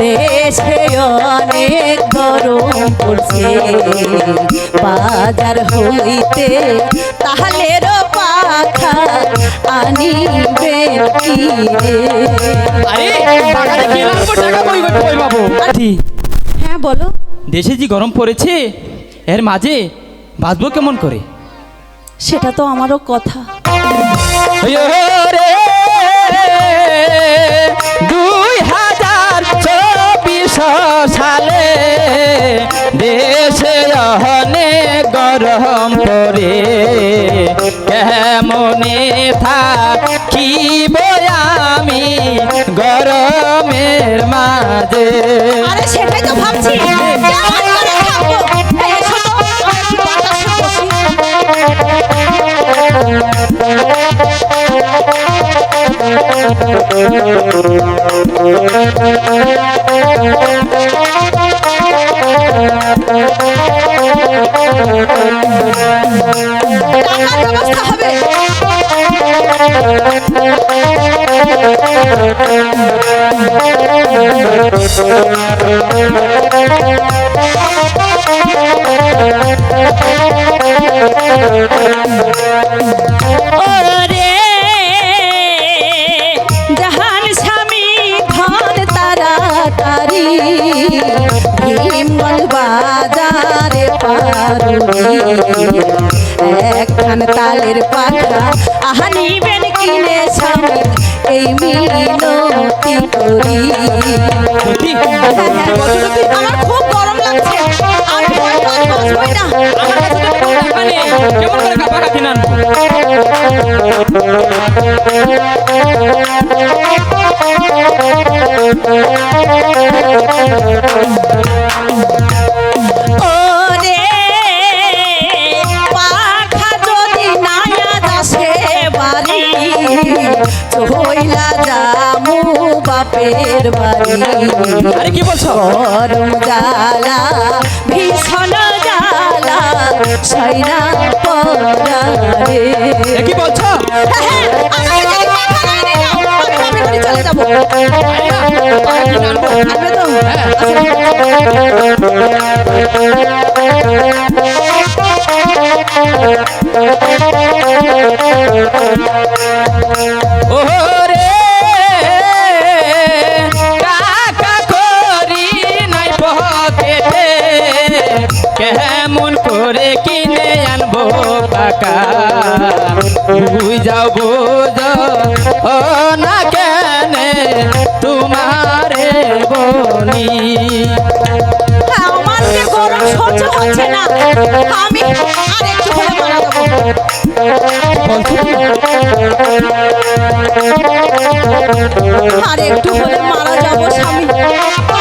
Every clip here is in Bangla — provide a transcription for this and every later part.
দেশে অনেক গরম পড়ছে। বাজার হইতে তাহলে পাখা আদি হ্যাঁ বলো। দেশে যে গরম পড়েছে এর মাঝে বাঁচবো কেমন করে? সেটা তো আমারও কথা। রে দুই হাজার চব্বিশ সালে দেশে অনেক গরম পড়ে। কেমনে থাকিব আমি গরমের মাঝে? আরে সেটাই তো ভাবছি। টাকার ব্যবস্থা ভীমগঞ্জ বাজারে পারুনি একখান তালের পাখা আহা নিবেন কিনে স্বামী এই মিনতি করি। আমার খুব গরম লাগছে। আমি না। কেমন করে কাপা কাটি না? ওরে পাখা বাপের বাড়ি। আরে কি বলছো? গরম জ্বালা ভীষণ জ্বালা রে। কি বলছো? নাই পকেটে কেমন করে কিনে আনব কাকা বুঝ যাও বোঝ ও না কেনে গরম হচ্ছে না। আমি আর একটু হলে মারা যাব। আর একটু হলে মারা যাব স্বামী।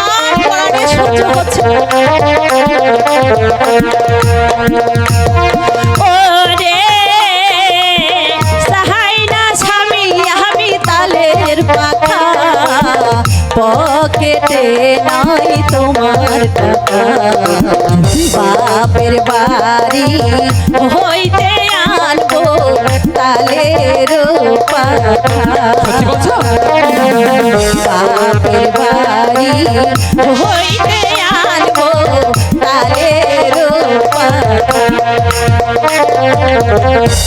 আর পড়াটা সহ্য হচ্ছে পকেটে নাই তোমার টাকা। বাপের বাড়ি হইতে আনব তালের বাপের বাড়ি হইতে আনব তালের হাজার চব্বিশ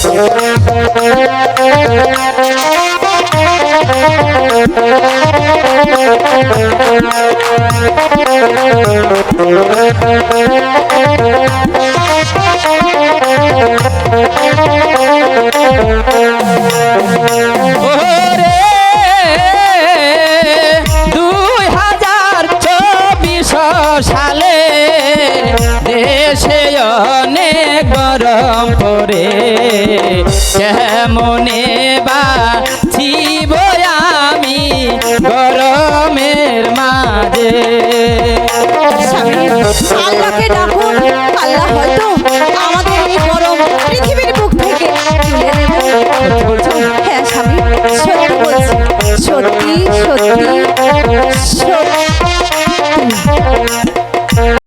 সালে দেশে গরম পড়ে। কেমনে বা স্বামী আল্লাহকে ডাকুন, আল্লাহ হয়তো আমাদের এই গরম পৃথিবীর বুক থেকে তুলে নেবে হ্যাঁ স্বামী, সত্যি বলছি, সত্যি সত্যি সত্যি।